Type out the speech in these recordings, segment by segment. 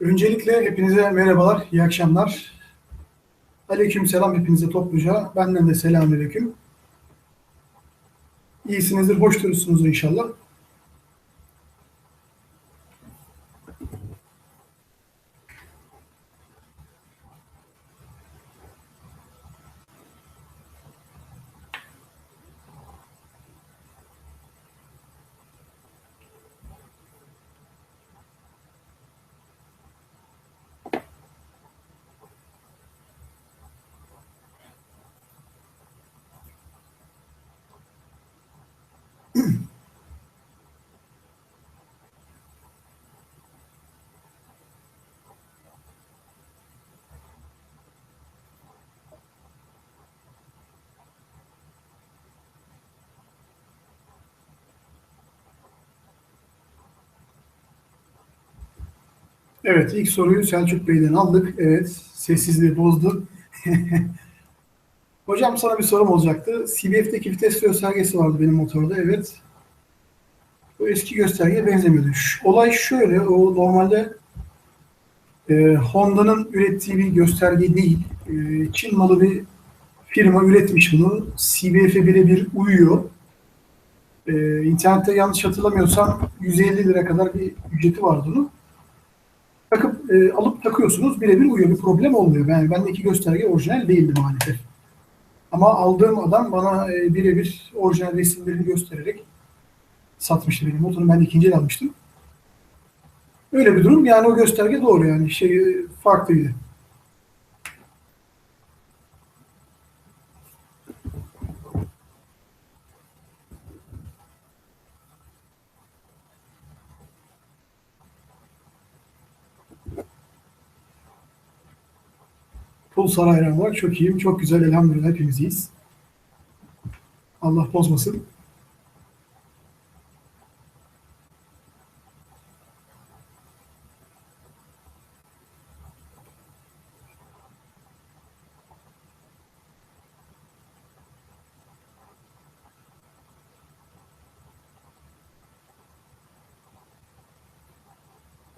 Öncelikle hepinize merhabalar, iyi akşamlar. Aleyküm selam hepinize topluca. Benden de selamünaleyküm. İyisinizdir, hoş durursunuz inşallah. Evet, ilk soruyu Selçuk Bey'den aldık. Evet, sessizliği bozdu. Hocam sana bir sorum olacaktı. CBF'deki vites göstergesi vardı benim motorda. Evet. O eski göstergeye benzemiyordu. Olay şöyle, o normalde e, Honda'nın ürettiği bir gösterge değil. E, Çin malı bir firma üretmiş bunu. CBF'e birebir uyuyor. E, internette yanlış hatırlamıyorsam 150 lira kadar bir ücreti vardı onun takıp e, alıp takıyorsunuz birebir uyuyor bir problem olmuyor. Yani bendeki gösterge orijinal değildi maalesef. Ama aldığım adam bana e, birebir orijinal resimlerini göstererek satmıştı benim motoru. Ben ikinci almıştım. Öyle bir durum. Yani o gösterge doğru yani. Şey e, farklıydı. Pulsar hayran var. Çok iyiyim. Çok güzel. Elhamdülillah hepimiz. Allah bozmasın.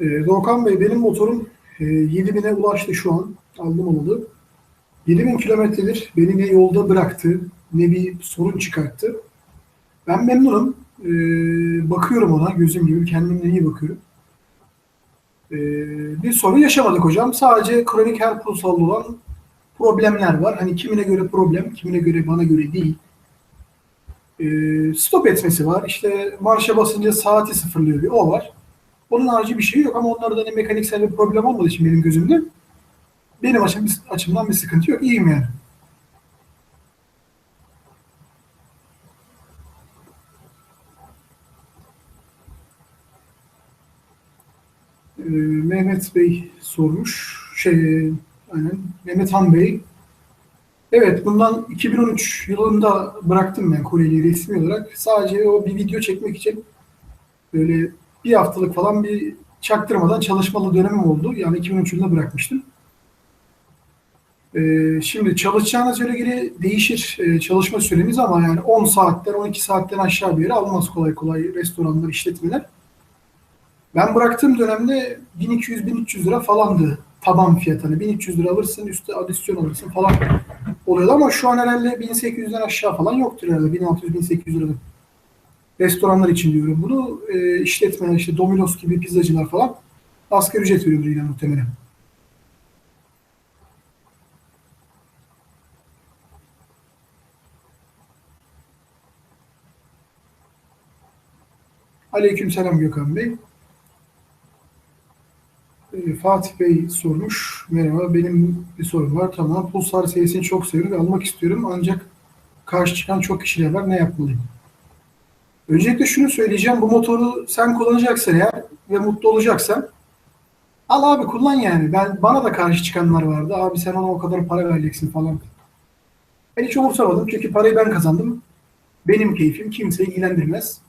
Ee, Doğukan Bey benim motorum e, 7000'e ulaştı şu an. Aldım onu. 7000 kilometredir beni ne yolda bıraktı ne bir sorun çıkarttı. Ben memnunum. Ee, bakıyorum ona gözüm gibi kendimle iyi bakıyorum. Ee, bir sorun yaşamadık hocam. Sadece kronik her pulsallı olan problemler var. Hani kimine göre problem, kimine göre bana göre değil. Ee, stop etmesi var. İşte marşa basınca saati sıfırlıyor bir o var. Onun harici bir şey yok ama onlarda ne mekaniksel bir problem olmadığı için benim gözümde benim açım, açımdan bir sıkıntı yok. İyiyim yani. Ee, Mehmet Bey sormuş. Şey, aynen. Mehmet Han Bey. Evet, bundan 2013 yılında bıraktım ben Koreli'yi resmi olarak. Sadece o bir video çekmek için böyle bir haftalık falan bir çaktırmadan çalışmalı dönemim oldu. Yani 2013 yılında bırakmıştım. Ee, şimdi çalışacağınız göre göre değişir e, çalışma süremiz ama yani 10 saatten 12 saatten aşağı bir yere almaz kolay kolay restoranlar, işletmeler. Ben bıraktığım dönemde 1200-1300 lira falandı taban fiyatı. Hani 1300 lira alırsın, üstü adisyon alırsın falan oluyordu ama şu an herhalde 1800'den aşağı falan yoktur herhalde. 1600-1800 lira. Restoranlar için diyorum bunu. E, işletmeler işte Domino's gibi pizzacılar falan asgari ücret veriyordur yine muhtemelen. Aleykümselam Gökhan Bey. Ee, Fatih Bey sormuş. Merhaba benim bir sorum var. Tamam Pulsar serisini çok seviyorum ve almak istiyorum. Ancak karşı çıkan çok kişiler var. Ne yapmalıyım? Öncelikle şunu söyleyeceğim. Bu motoru sen kullanacaksın eğer ve mutlu olacaksan al abi kullan yani. Ben bana da karşı çıkanlar vardı. Abi sen ona o kadar para vereceksin falan. Ben hiç umursamadım. Çünkü parayı ben kazandım. Benim keyfim kimseyi ilgilendirmez.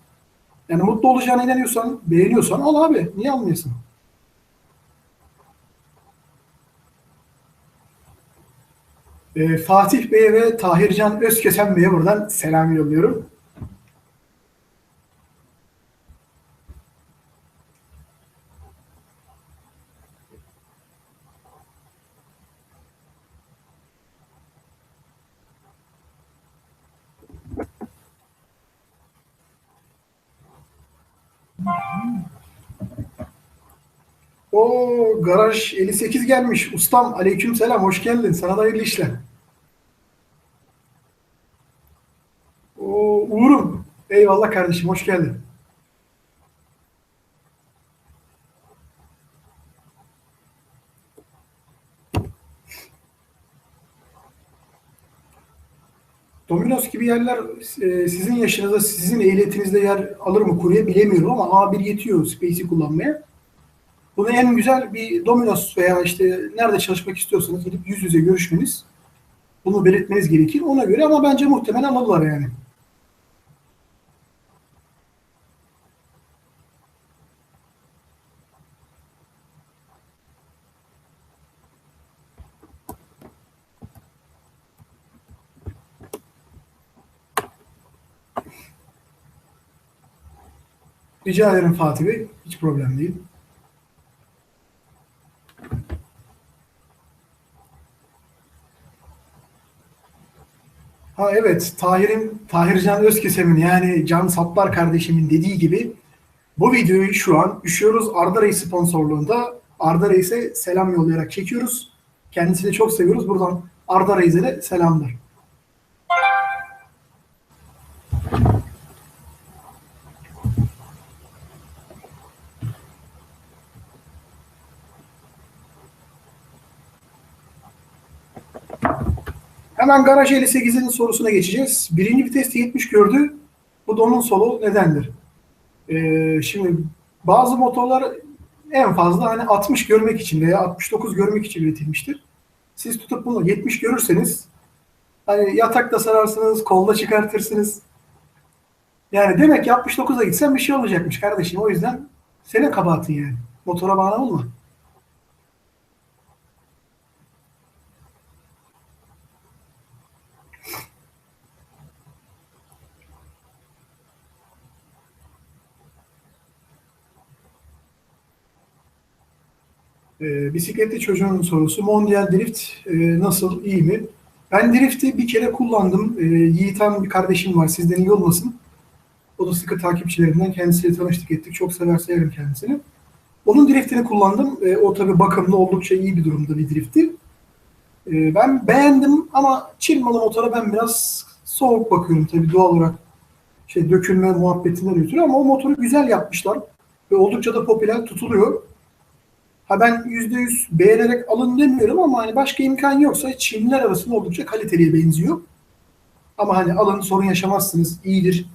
Yani mutlu olacağına inanıyorsan, beğeniyorsan al abi. Niye almıyorsun? Ee, Fatih Bey'e ve Tahircan Özkesen Bey'e buradan selam yolluyorum. O garaj 58 gelmiş. Ustam aleyküm selam hoş geldin. Sana da hayırlı işler. O Uğur'um. Eyvallah kardeşim hoş geldin. Domino's gibi yerler e, sizin yaşınızda, sizin ehliyetinizde yer alır mı kurye bilemiyorum ama A1 yetiyor Space'i kullanmaya. Bunu en güzel bir Domino's veya işte nerede çalışmak istiyorsanız gidip yüz yüze görüşmeniz, bunu belirtmeniz gerekir ona göre ama bence muhtemelen alırlar yani. Rica ederim Fatih Bey. Hiç problem değil. Ha evet, Tahir'in, Tahircan Özkesem'in yani Can Saplar kardeşimin dediği gibi bu videoyu şu an Üşüyoruz Arda Reis sponsorluğunda Arda Reis'e selam yollayarak çekiyoruz. Kendisini çok seviyoruz. Buradan Arda Reis'e de selamlar. Hemen garaj 58'in sorusuna geçeceğiz. Birinci viteste 70 gördü. Bu donun solu nedendir? Ee, şimdi bazı motorlar en fazla hani 60 görmek için veya 69 görmek için üretilmiştir. Siz tutup bunu 70 görürseniz hani yatakta sararsınız, kolda çıkartırsınız. Yani demek ki 69'a gitsen bir şey olacakmış kardeşim. O yüzden senin kabahatin yani. Motora bağlı olma. E, bisikletli çocuğun sorusu. Mondial Drift e, nasıl? iyi mi? Ben Drift'i bir kere kullandım. E, Yiğitan bir kardeşim var. Sizden iyi olmasın. O da sıkı takipçilerimden. Kendisiyle tanıştık ettik. Çok sever severim kendisini. Onun driftini kullandım. E, o tabii bakımlı oldukça iyi bir durumda bir drifti. E, ben beğendim ama Çin malı motora ben biraz soğuk bakıyorum tabii doğal olarak. Şey dökülme muhabbetinden ötürü ama o motoru güzel yapmışlar. Ve oldukça da popüler tutuluyor. Ha ben %100 beğenerek alın demiyorum ama hani başka imkan yoksa Çinliler arasında oldukça kaliteliye benziyor. Ama hani alın sorun yaşamazsınız, iyidir,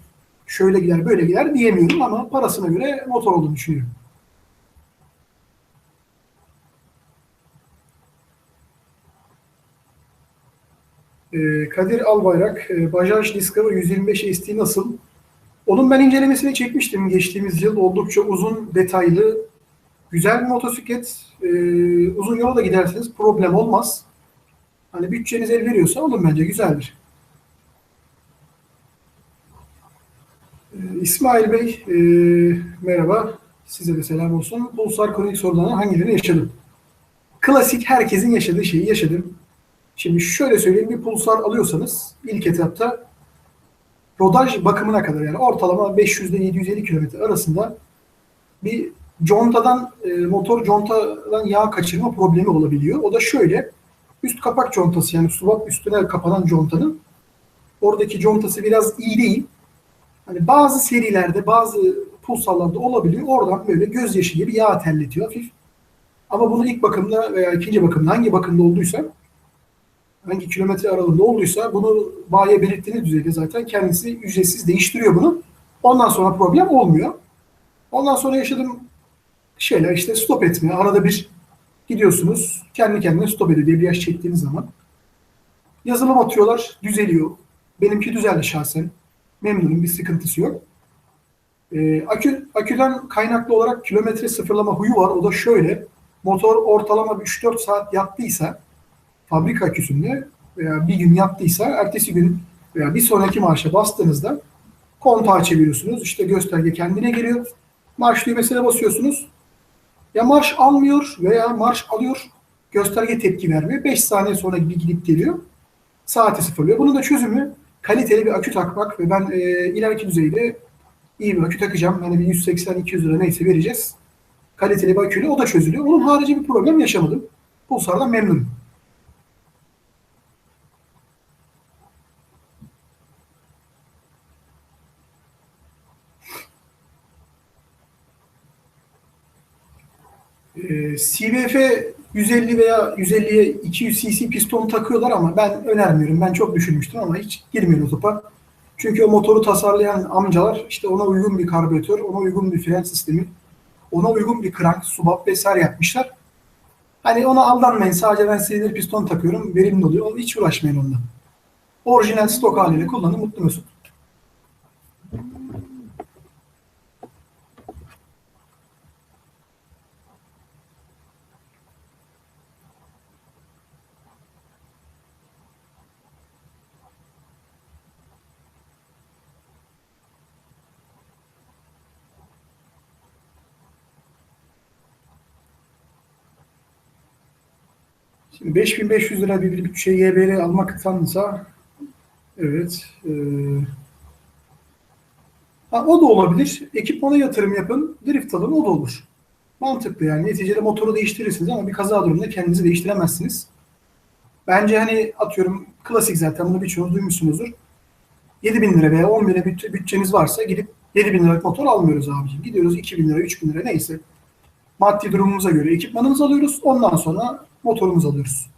şöyle gider, böyle gider diyemiyorum ama parasına göre motor olduğunu düşünüyorum. Ee, Kadir Albayrak, e, Bajaj Discover 125 ST nasıl? Onun ben incelemesini çekmiştim geçtiğimiz yıl. Oldukça uzun, detaylı, güzel bir motosiklet. E, uzun yola da giderseniz problem olmaz. Hani bütçeniz el veriyorsa alın bence güzeldir. E, İsmail Bey e, merhaba. Size de selam olsun. Pulsar kronik sorularını hangilerini yaşadım? Klasik herkesin yaşadığı şeyi yaşadım. Şimdi şöyle söyleyeyim bir pulsar alıyorsanız ilk etapta rodaj bakımına kadar yani ortalama 500 ile 750 kilometre arasında bir contadan e, motor contadan yağ kaçırma problemi olabiliyor. O da şöyle üst kapak contası yani subap üstüne kapanan contanın oradaki contası biraz iyi değil. Hani bazı serilerde bazı pulsarlarda olabiliyor. Oradan böyle gözyaşı gibi yağ terletiyor hafif. Ama bunu ilk bakımda veya ikinci bakımda hangi bakımda olduysa hangi kilometre aralığında olduysa bunu bayiye belirttiğiniz düzeyde zaten kendisi ücretsiz değiştiriyor bunu. Ondan sonra problem olmuyor. Ondan sonra yaşadığım şeyler işte stop etme. Arada bir gidiyorsunuz kendi kendine stop ediyor debriyaj çektiğiniz zaman. Yazılım atıyorlar düzeliyor. Benimki düzeldi şahsen. Memnunum bir sıkıntısı yok. Ee, akü, aküden kaynaklı olarak kilometre sıfırlama huyu var. O da şöyle. Motor ortalama 3-4 saat yattıysa fabrika aküsünde veya bir gün yattıysa ertesi gün veya bir sonraki marşa bastığınızda kontağı çeviriyorsunuz. İşte gösterge kendine geliyor. Marş düğmesine basıyorsunuz. Ya marş almıyor veya marş alıyor. Gösterge tepki vermiyor. 5 saniye sonra bir gidip geliyor. Saati sıfırlıyor. Bunun da çözümü kaliteli bir akü takmak ve ben e, ileriki düzeyde İyi bir akü takacağım. Hani bir 180-200 lira neyse vereceğiz. Kaliteli bir aküyle o da çözülüyor. Onun harici bir problem yaşamadım. Pulsar'dan memnunum. Ee, CVF 150 veya 150'ye 200 cc piston takıyorlar ama ben önermiyorum. Ben çok düşünmüştüm ama hiç girmiyorum o topa. Çünkü o motoru tasarlayan amcalar işte ona uygun bir karbüratör, ona uygun bir fren sistemi, ona uygun bir krank, subap vesaire yapmışlar. Hani ona aldanmayın. Sadece ben silindir piston takıyorum. Verimli oluyor. Hiç uğraşmayın onunla. Orijinal stok haliyle kullanın. Mutlu mesut. Şimdi 5500 lira bir, bütçe YBR almaktansa evet e, ha, o da olabilir. Ekipmana yatırım yapın. Drift alın o da olur. Mantıklı yani. Neticede motoru değiştirirsiniz ama bir kaza durumunda kendinizi değiştiremezsiniz. Bence hani atıyorum klasik zaten bunu birçoğunuz duymuşsunuzdur. 7 bin lira veya 10 bin lira bütçe, bütçeniz varsa gidip 7 bin liralık motor almıyoruz abicim. Gidiyoruz 2 bin lira, 3 bin lira neyse. Maddi durumumuza göre ekipmanımızı alıyoruz. Ondan sonra motorumuzu alıyoruz.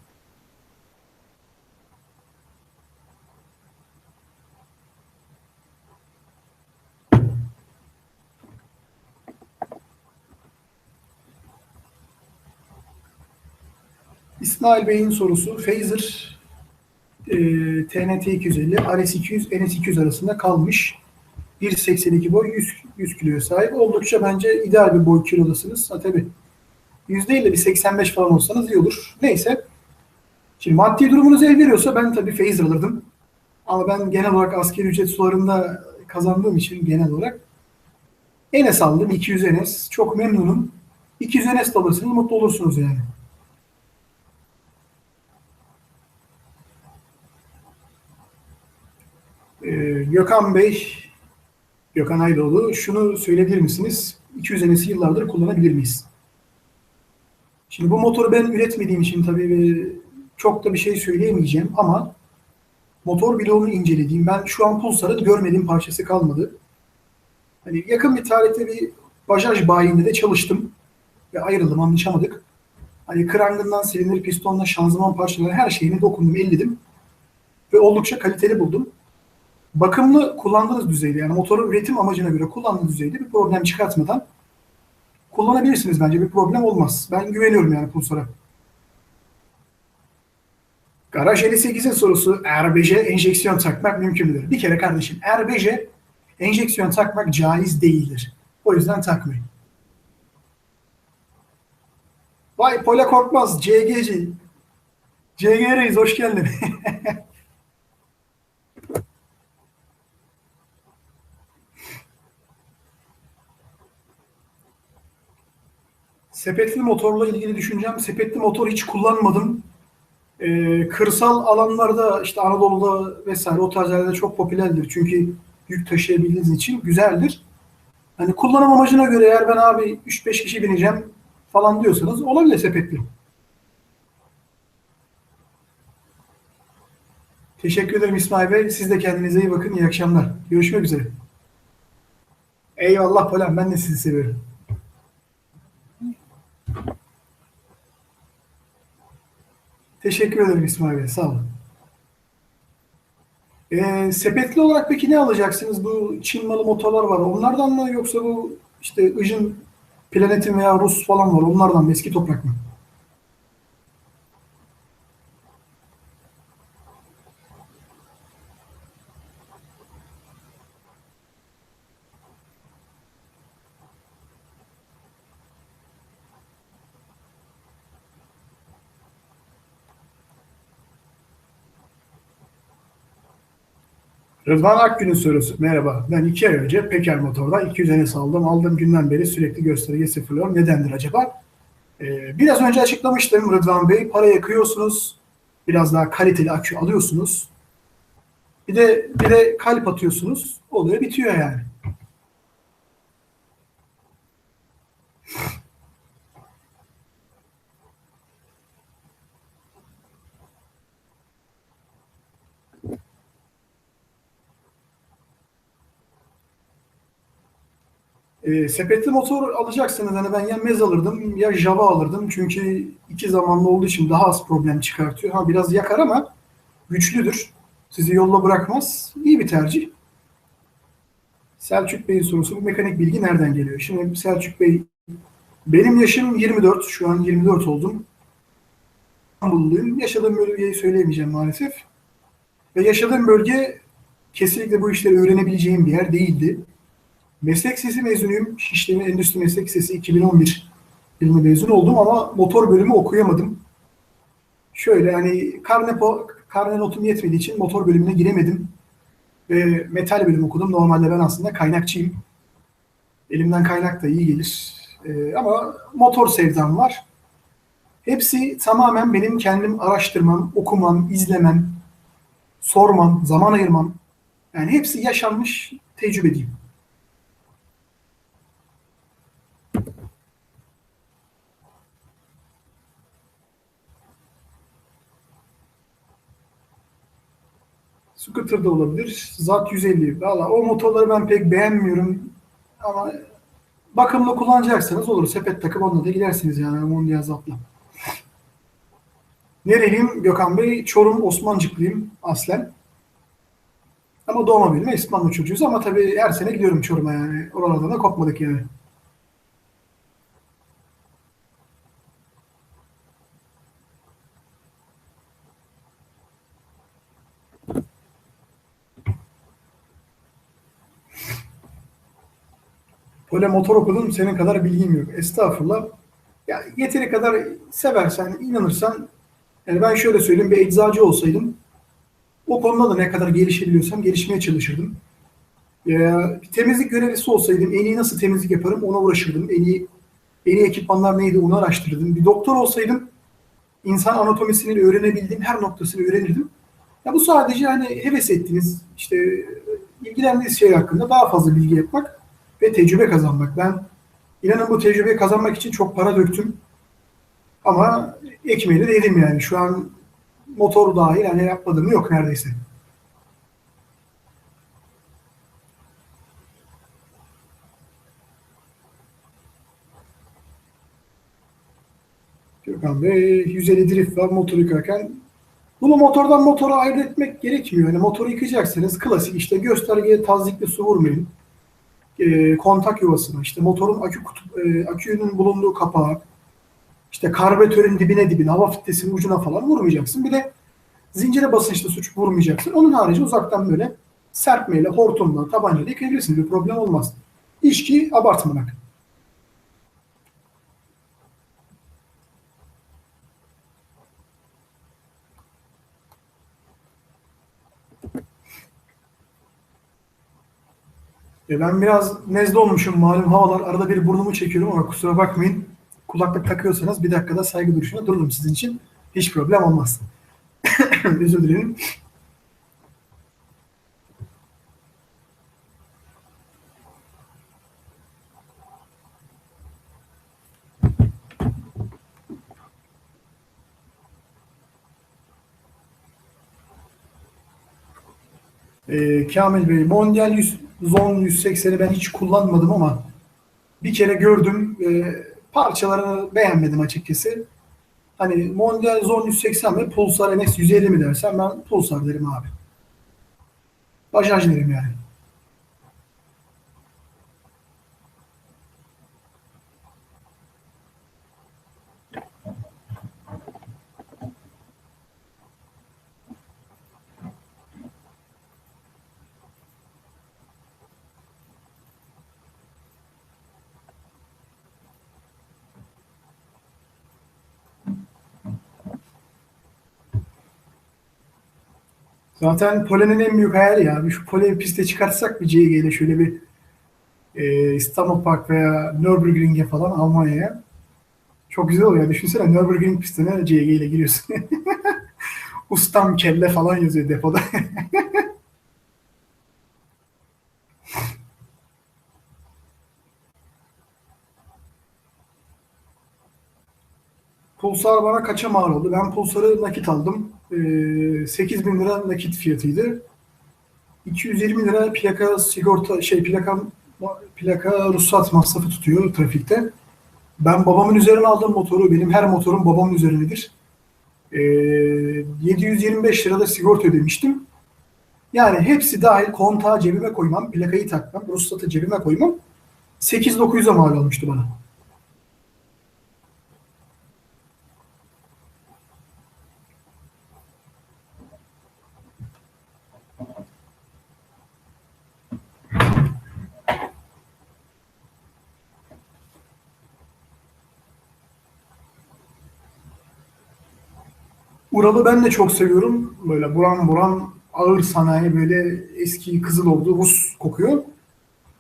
İsmail Bey'in sorusu Phaser e, TNT 250 RS 200 NS 200 arasında kalmış. 1.82 boy 100, 100 kiloya sahip. Oldukça bence ideal bir boy kilodasınız. Ha tabii %50 bir 85 falan olsanız iyi olur. Neyse. Şimdi maddi durumunuz el veriyorsa ben tabii Phaser alırdım. Ama ben genel olarak askeri ücret sularında kazandığım için genel olarak Enes aldım. 200 Enes. Çok memnunum. 200 Enes alırsınız mutlu olursunuz yani. Ee, Gökhan Bey, Gökhan Aydoğdu şunu söyleyebilir misiniz? 200 Enes'i yıllardır kullanabilir miyiz? Şimdi bu motoru ben üretmediğim için tabii çok da bir şey söyleyemeyeceğim ama motor bloğunu incelediğim, ben şu an Pulsar'ın görmediğim parçası kalmadı. Hani yakın bir tarihte bir bajaj bayinde de çalıştım ve ayrıldım, anlaşamadık. Hani krangından silindir, pistonla, şanzıman parçaları her şeyini dokundum, elledim ve oldukça kaliteli buldum. Bakımlı kullandığınız düzeyde yani motorun üretim amacına göre kullandığınız düzeyde bir problem çıkartmadan kullanabilirsiniz bence. Bir problem olmaz. Ben güveniyorum yani Pulsar'a. Garaj 58'in sorusu RBJ enjeksiyon takmak mümkün müdür? Bir kere kardeşim RBJ enjeksiyon takmak caiz değildir. O yüzden takmayın. Vay Pola Korkmaz CGC. CG Reis hoş geldin. Sepetli motorla ilgili düşüncem, sepetli motor hiç kullanmadım. Ee, kırsal alanlarda işte Anadolu'da vesaire o tarz yerlerde çok popülerdir. Çünkü yük taşıyabildiğiniz için güzeldir. Hani kullanım amacına göre eğer ben abi 3-5 kişi bineceğim falan diyorsanız olabilir sepetli. Teşekkür ederim İsmail Bey. Siz de kendinize iyi bakın. İyi akşamlar. Görüşmek üzere. Eyvallah Polen. Ben de sizi seviyorum. Teşekkür ederim İsmail Bey. Sağ olun. Ee, sepetli olarak peki ne alacaksınız? Bu Çin malı motorlar var. Onlardan mı yoksa bu işte Ijin, Planetin veya Rus falan var. Onlardan mı? Eski toprak mı? Rıdvan Akgün'ün sorusu. Merhaba. Ben iki ay önce Peker Motor'dan 200 Enes aldım. Aldığım günden beri sürekli gösterge sıfırlıyor. Nedendir acaba? Ee, biraz önce açıklamıştım Rıdvan Bey. Para yakıyorsunuz. Biraz daha kaliteli akü alıyorsunuz. Bir de bir de kalp atıyorsunuz. Oluyor bitiyor yani. E, sepetli motor alacaksınız. Hani ben ya Mez alırdım ya Java alırdım. Çünkü iki zamanlı olduğu için daha az problem çıkartıyor. Ha biraz yakar ama güçlüdür. Sizi yolla bırakmaz. İyi bir tercih. Selçuk Bey'in sorusu bu mekanik bilgi nereden geliyor? Şimdi Selçuk Bey benim yaşım 24. Şu an 24 oldum. İstanbulluyum. Yaşadığım bölgeyi söyleyemeyeceğim maalesef. Ve yaşadığım bölge kesinlikle bu işleri öğrenebileceğim bir yer değildi. Meslek sesi mezunuyum. Şişli Endüstri Meslek Lisesi 2011 yılında mezun oldum ama motor bölümü okuyamadım. Şöyle hani karne, po- karne notum yetmediği için motor bölümüne giremedim. Ve metal bölüm okudum. Normalde ben aslında kaynakçıyım. Elimden kaynak da iyi gelir. Ee, ama motor sevdam var. Hepsi tamamen benim kendim araştırmam, okumam, izlemem, sormam, zaman ayırmam. Yani hepsi yaşanmış tecrübe diyeyim. Scooter da olabilir. Zat 150. Valla o motorları ben pek beğenmiyorum. Ama bakımlı kullanacaksanız olur. Sepet takıp onunla da gidersiniz yani Mondial Zat'la. Nereliyim Gökhan Bey? Çorum Osmancıklıyım aslen. Ama doğma büyüme İstanbul çocuğuyuz ama tabii her sene gidiyorum Çorum'a yani. Oralardan da kopmadık yani. Böyle motor okudum senin kadar bilgim yok. Estağfurullah. Ya yeteri kadar seversen, inanırsan yani ben şöyle söyleyeyim bir eczacı olsaydım o konuda da ne kadar gelişebiliyorsam gelişmeye çalışırdım. Ya, bir temizlik görevlisi olsaydım en iyi nasıl temizlik yaparım ona uğraşırdım. En iyi en iyi ekipmanlar neydi onu araştırırdım. Bir doktor olsaydım insan anatomisini öğrenebildiğim her noktasını öğrenirdim. Ya bu sadece hani heves ettiğiniz işte ilgilendiğiniz şey hakkında daha fazla bilgi yapmak ve tecrübe kazanmak. Ben inanın bu tecrübeyi kazanmak için çok para döktüm. Ama ekmeğini de yedim yani. Şu an motor dahil hani yapmadığım yok neredeyse. Gökhan Bey 150 drift var motor yıkarken bunu motordan motora ayırt etmek gerekmiyor. Yani motoru yıkacaksınız klasik işte göstergeye tazikli su vurmayın. E, kontak yuvasına işte motorun akü kutup, e, akünün bulunduğu kapağı işte karbüratörün dibine dibine hava filtresinin ucuna falan vurmayacaksın. Bir de zincire basınçlı suç vurmayacaksın. Onun harici uzaktan böyle serpmeyle, hortumla, tabancayla yıkayabilirsiniz. Bir problem olmaz. İş ki abartmamak. E ben biraz nezle olmuşum malum havalar. Arada bir burnumu çekiyorum ama kusura bakmayın. Kulaklık takıyorsanız bir dakikada saygı duruşuna dururum sizin için. Hiç problem olmaz. Özür dilerim. Ee, Kamil Bey, Mondial 100, Zone 180'i ben hiç kullanmadım ama bir kere gördüm. E, parçalarını beğenmedim açıkçası. Hani Mondial Zone 180 mi Pulsar NS 150 mi dersen ben Pulsar derim abi. Bajaj derim yani. Zaten Polen'in en büyük hayali ya. Şu Polen'i piste çıkartsak bir CG ile şöyle bir e, İstanbul Park veya Nürburgring'e falan Almanya'ya. Çok güzel oluyor. Düşünsene Nürburgring pistine CG ile giriyorsun. Ustam kelle falan yazıyor depoda. Pulsar bana kaça mal oldu? Ben Pulsar'ı nakit aldım. Ee, 8 bin lira nakit fiyatıydı. 220 lira plaka sigorta şey plakam plaka ruhsat masrafı tutuyor trafikte. Ben babamın üzerine aldığım motoru, benim her motorum babamın üzerinedir. Ee, 725 lirada sigorta ödemiştim. Yani hepsi dahil kontağı cebime koymam, plakayı takmam, ruhsatı cebime koymam. 8-900'e mal olmuştu bana. Ural'ı ben de çok seviyorum. Böyle buram buram ağır sanayi böyle eski kızıl oldu Rus kokuyor.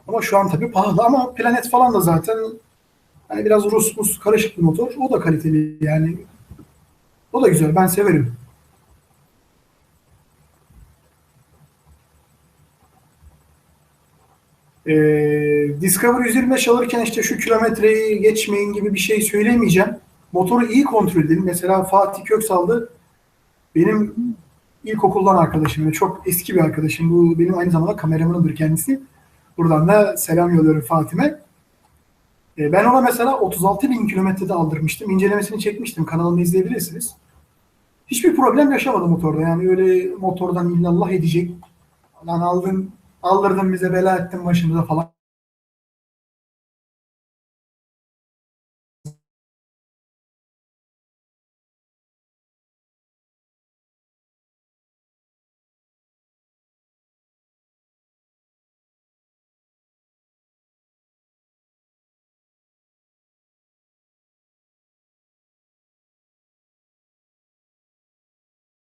Ama şu an tabii pahalı ama Planet falan da zaten hani biraz Rus Rus karışık bir motor. O da kaliteli yani. O da güzel. Ben severim. Ee, Discover 125 alırken işte şu kilometreyi geçmeyin gibi bir şey söylemeyeceğim. Motoru iyi kontrol edin. Mesela Fatih Köksal'dı. Benim ilkokuldan arkadaşım ve çok eski bir arkadaşım. Bu benim aynı zamanda kameramanımdır kendisi. Buradan da selam yolluyorum Fatih'e. E, ben ona mesela 36 bin kilometrede aldırmıştım. İncelemesini çekmiştim. Kanalımda izleyebilirsiniz. Hiçbir problem yaşamadım motorda. Yani öyle motordan illallah edecek. Lan aldın, aldırdın bize bela ettin başımıza falan